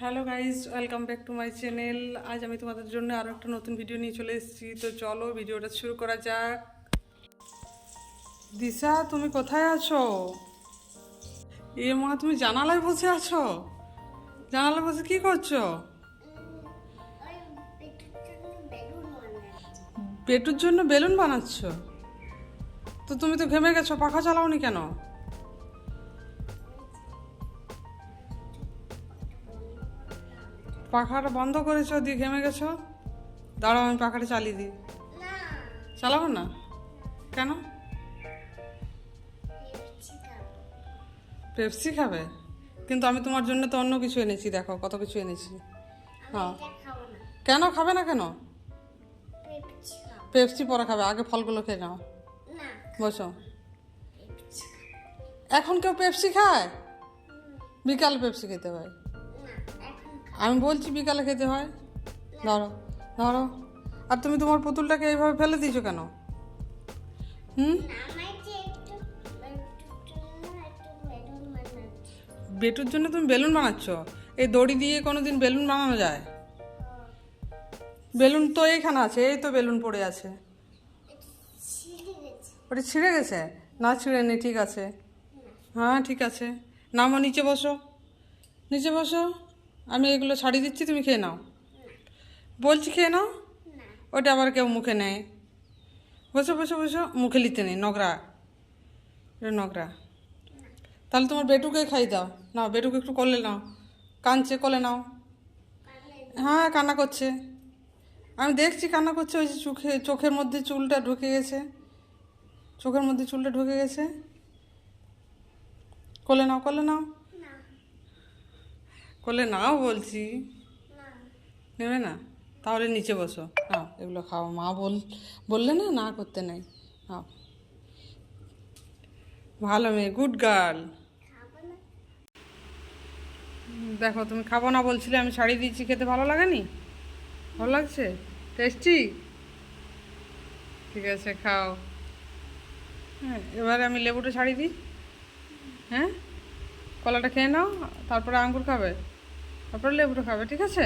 Hello guys welcome back to my channel আজ আমি তোমাদের জন্য আরও একটা নতুন ভিডিও নিয়ে চলে এসেছি। তো চলো ভিডিওটা শুরু করা যাক। দিশা, তুমি কোথায় আছো? এ মা, তুমি জানালায় বসে আছো? জানালায় বসে কি করছ? পেটুর জন্য বেলুন বানাচ্ছ? তো তুমি তো ঘেমে গেছো, পাখা চালাওনি কেন? পাখাটা বন্ধ করেছ দিয়ে ঘেমে গেছো? দাঁড়াও আমি পাখাটা চালিয়ে দিই। চালাবো না? কেন? পেপসি খাবে। কিন্তু আমি তোমার জন্য তো অন্য কিছু এনেছি দেখো কত কিছু এনেছি। হ্যাঁ। কেন খাবে না কেন? পেপসি পরে খাবে আগে ফলগুলো খেয়ে নাও। বসো। এখন কেউ পেপসি খায়? বিকাল পেপসি খেতে হয়। আমি বলছি বিকালে খেতে হয়। ধরো ধরো। আর তুমি তোমার পুতুলটাকে এইভাবে ফেলে দিয়েছ কেন? হুম? বেটুর জন্য তুমি বেলুন বানাচ্ছ? এই দড়ি দিয়ে কোনো দিন বেলুন বানানো যায়? বেলুন তো এইখানে আছে, এই তো বেলুন পড়ে আছে। ওটা ছিঁড়ে গেছে? না ছিঁড়ে নি ঠিক আছে। হ্যাঁ ঠিক আছে। নামো, নিচে বসো। নিচে বসো। আমি এগুলো ছাড়িয়ে দিচ্ছি তুমি খেয়ে নাও। বলছি খেয়ে নাও? ওটা আবার কেউ মুখে নেয়। বসো বসো বসো। মুখে নিতে নেই নগরা নগরা তাহলে তোমার বেটুকে খাই দাও। নাও বেটুকে একটু কোলে নাও। কাঁদছে কলে নাও। হ্যাঁ কান্না করছে। আমি দেখছি কান্না করছে ওই যে চোখে চোখের মধ্যে চুলটা ঢুকে গেছে। চোখের মধ্যে চুলটা ঢুকে গেছে। কলে নাও কলে নাও। কোলে নাও বলছি। নেবে না? তাহলে নিচে বসো। নাও, এগুলো খাও। মা বল, বললে না না করতে নেই। নাও। ভালো মেয়ে, গুড গার্ল। দেখো, তুমি খাব না বলছিলে, আমি শাড়ি দিয়েছি, খেতে ভালো লাগেনি? ভালো লাগছে? টেস্টি ঠিক আছে, খাও। হ্যাঁ এবারে আমি লেবুটা ছাড়িয়ে দিই। হ্যাঁ? কলাটা খেয়ে নাও, তারপরে আঙ্গুর খাবে? তারপরে লেবুটা খাবে ঠিক আছে?